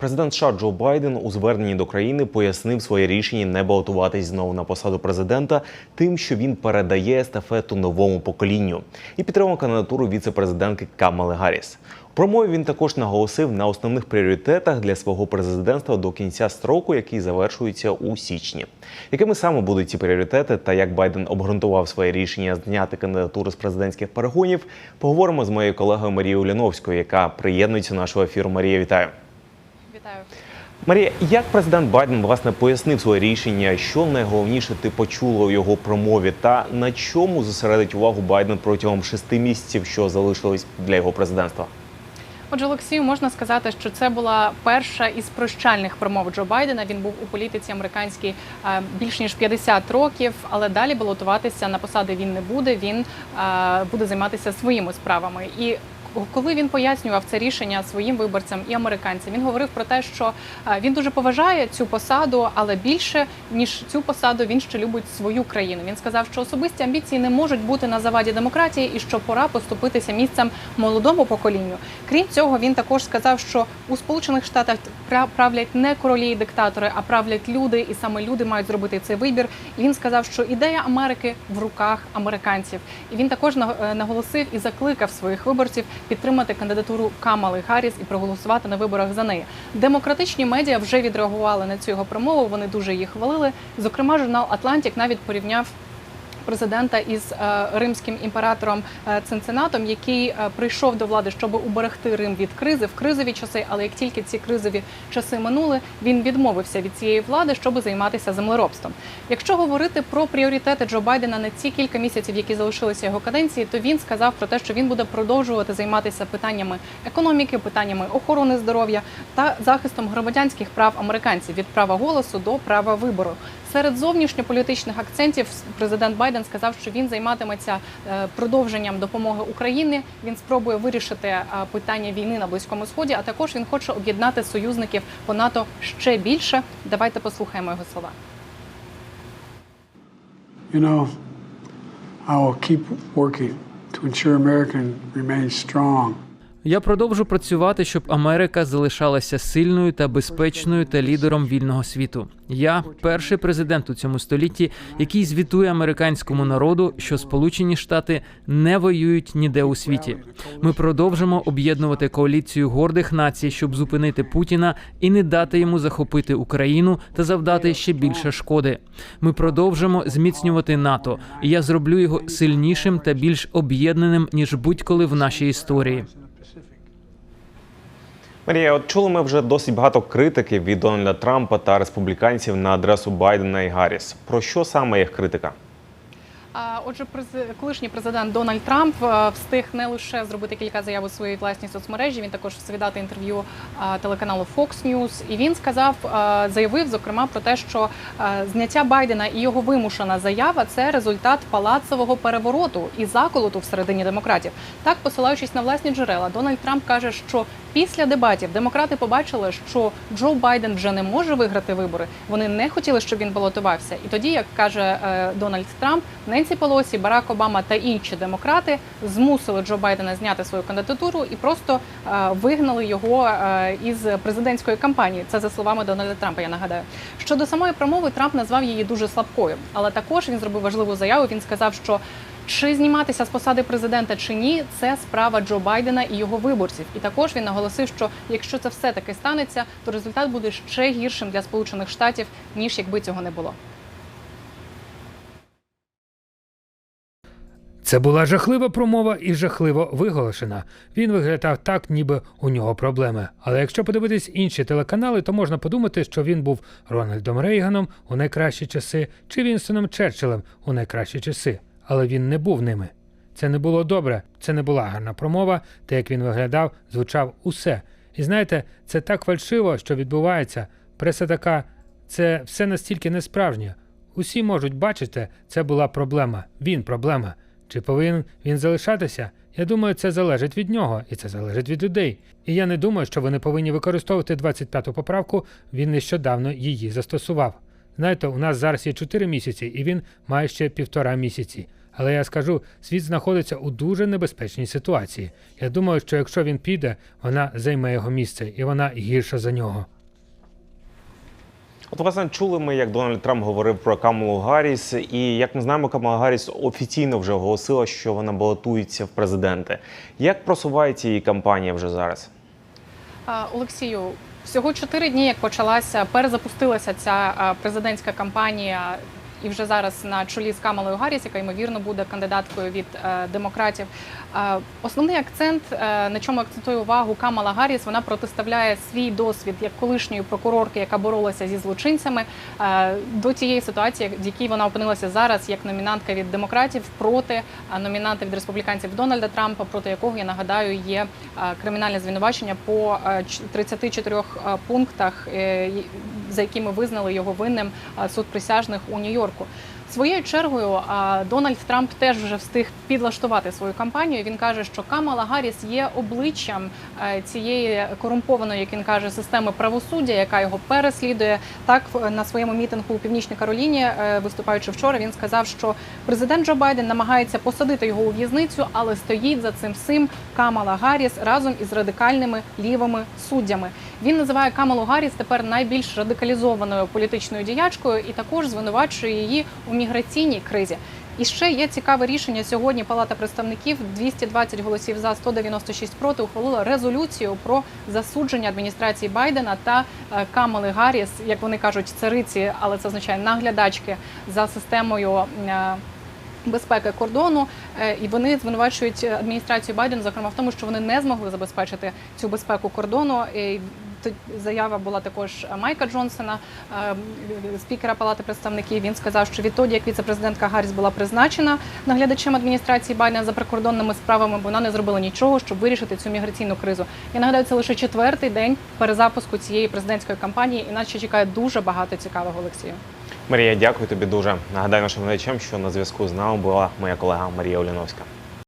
Президент США Джо Байден у зверненні до країни пояснив своє рішення не балотуватись знову на посаду президента, тим, що він передає естафету новому поколінню і підтримав кандидатуру віце-президентки Камали Гарріс. У промові він також наголосив на основних пріоритетах для свого президентства до кінця строку, який завершується у січні. Якими саме будуть ці пріоритети та як Байден обґрунтував своє рішення зняти кандидатуру з президентських перегонів, поговоримо з моєю колегою Марією Уляновською, яка приєднується до нашого ефіру. Марія, вітаю. Вітаю. Марія, як президент Байден власне пояснив своє рішення, що найголовніше ти почула у його промові, та на чому зосередить увагу Байден протягом шести місяців, що залишились для його президентства? Отже, Олексію, можна сказати, що це була перша із прощальних промов Джо Байдена. Він був у політиці американській е, більш ніж 50 років, але далі балотуватися на посади він не буде. Він е, буде займатися своїми справами. І коли він пояснював це рішення своїм виборцям і американцям, він говорив про те, що е, він дуже поважає цю посаду, але більше ніж цю посаду він ще любить свою країну. Він сказав, що особисті амбіції не можуть бути на заваді демократії, і що пора поступитися місцем молодому поколінню. Крім цього, він також сказав, що у Сполучених Штатах пра- правлять не королі і диктатори, а правлять люди, і саме люди мають зробити цей вибір. І він сказав, що ідея Америки в руках американців. І він також е, наголосив і закликав своїх виборців підтримати кандидатуру Камали Гарріс і проголосувати на виборах за неї. Демократичні медіа вже відреагували на цю його промову. Вони дуже її хвалили. Зокрема, журнал Атлантик навіть порівняв. Президента із е, римським імператором е, Цинцинатом, який е, прийшов до влади, щоб уберегти Рим від кризи в кризові часи. Але як тільки ці кризові часи минули, він відмовився від цієї влади, щоб займатися землеробством. Якщо говорити про пріоритети Джо Байдена на ці кілька місяців, які залишилися його каденції, то він сказав про те, що він буде продовжувати займатися питаннями економіки, питаннями охорони здоров'я та захистом громадянських прав американців від права голосу до права вибору. Серед зовнішньополітичних акцентів президент Байден сказав, що він займатиметься е, продовженням допомоги Україні. Він спробує вирішити е, питання війни на близькому сході. А також він хоче об'єднати союзників по НАТО ще більше. Давайте послухаємо його слова. You know, I will keep working to ensure American remains strong. Я продовжу працювати, щоб Америка залишалася сильною та безпечною та лідером вільного світу. Я перший президент у цьому столітті, який звітує американському народу, що Сполучені Штати не воюють ніде у світі. Ми продовжимо об'єднувати коаліцію гордих націй, щоб зупинити Путіна і не дати йому захопити Україну та завдати ще більше шкоди. Ми продовжимо зміцнювати НАТО, і я зроблю його сильнішим та більш об'єднаним ніж будь-коли в нашій історії. Марія, от чули ми вже досить багато критики від Дональда Трампа та республіканців на адресу Байдена і Гарріс. Про що саме їх критика? Отже, колишній президент Дональд Трамп е, встиг не лише зробити кілька заяв у своїй власній соцмережі. Він також встиг дати інтерв'ю телеканалу Fox News. І він сказав, заявив зокрема про те, що зняття Байдена і його вимушена заява це результат палацового перевороту і заколоту всередині демократів. Так, посилаючись на власні джерела, Дональд Трамп каже, що після дебатів демократи побачили, що Джо Байден вже не може виграти вибори. Вони не хотіли, щоб він балотувався. І тоді, як каже е, Дональд Трамп, Ненсі Пелосі, Барак Обама та інші демократи змусили Джо Байдена зняти свою кандидатуру і просто е, вигнали його е, із президентської кампанії. Це за словами Дональда Трампа. Я нагадаю. Щодо самої промови, Трамп назвав її дуже слабкою, але також він зробив важливу заяву. Він сказав, що чи зніматися з посади президента чи ні, це справа Джо Байдена і його виборців. І також він наголосив, що якщо це все таки станеться, то результат буде ще гіршим для Сполучених Штатів ніж якби цього не було. Це була жахлива промова і жахливо виголошена. Він виглядав так, ніби у нього проблеми. Але якщо подивитись інші телеканали, то можна подумати, що він був Рональдом Рейганом у найкращі часи чи Вінстоном Черчиллем у найкращі часи. Але він не був ними. Це не було добре, це не була гарна промова, те, як він виглядав, звучав усе. І знаєте, це так фальшиво, що відбувається. Преса така, це все настільки несправжнє. Усі можуть бачити, це була проблема. Він проблема. Чи повинен він залишатися? Я думаю, це залежить від нього, і це залежить від людей. І я не думаю, що вони повинні використовувати 25-ту поправку. Він нещодавно її застосував. Знаєте, у нас зараз є 4 місяці, і він має ще півтора місяці. Але я скажу, світ знаходиться у дуже небезпечній ситуації. Я думаю, що якщо він піде, вона займе його місце, і вона гірша за нього. От власне чули ми, як Дональд Трамп говорив про Камалу Гарріс, і як ми знаємо, Камала Гарріс офіційно вже оголосила, що вона балотується в президенти. Як просувається її кампанія вже зараз? А, Олексію, всього чотири дні, як почалася, перезапустилася ця президентська кампанія. І вже зараз на чолі з Камалою Гарріс, яка ймовірно буде кандидаткою від е, демократів. Е, основний акцент, е, на чому акцентує увагу Камала Гарріс, вона протиставляє свій досвід як колишньої прокурорки, яка боролася зі злочинцями, до тієї ситуації, в якій вона опинилася зараз, як номінантка від демократів проти номінанта від республіканців Дональда Трампа, проти якого я нагадаю є кримінальне звинувачення по е, ч- 34 е, пунктах, за якими визнали його винним суд присяжних у Нью-Йорку. Своєю чергою Дональд Трамп теж вже встиг підлаштувати свою кампанію. Він каже, що Камала Гарріс є обличчям е, цієї корумпованої, як він каже, системи правосуддя, яка його переслідує. Так на своєму мітингу у Північній Кароліні, е, виступаючи вчора, він сказав, що президент Джо Байден намагається посадити його у в'язницю, але стоїть за цим всім Камала Гарріс разом із радикальними лівими суддями. Він називає Камалу Гарріс тепер найбільш радикалізованою політичною діячкою і також звинувачує її у міграційній кризі. І ще є цікаве рішення сьогодні. Палата представників 220 голосів за 196 проти ухвалила резолюцію про засудження адміністрації Байдена та е, Камали Гарріс, як вони кажуть, цариці, але це означає наглядачки за системою. е, Безпеки кордону, Е, і вони звинувачують адміністрацію Байдена, зокрема в тому, що вони не змогли забезпечити цю безпеку кордону. Заява була також Майка Джонсона, е, спікера Палати представників. Він сказав, що відтоді, як віце-президентка Гарріс була призначена наглядачем адміністрації Байдена за прикордонними справами, вона не зробила нічого, щоб вирішити цю міграційну кризу. Я нагадаю, це лише четвертий день перезапуску цієї президентської кампанії, і нас ще чекає дуже багато цікавого Олексію. Марія, дякую тобі дуже. Нагадаю нашим глядачам, що на зв'язку з нами була моя колега Марія Оліновська.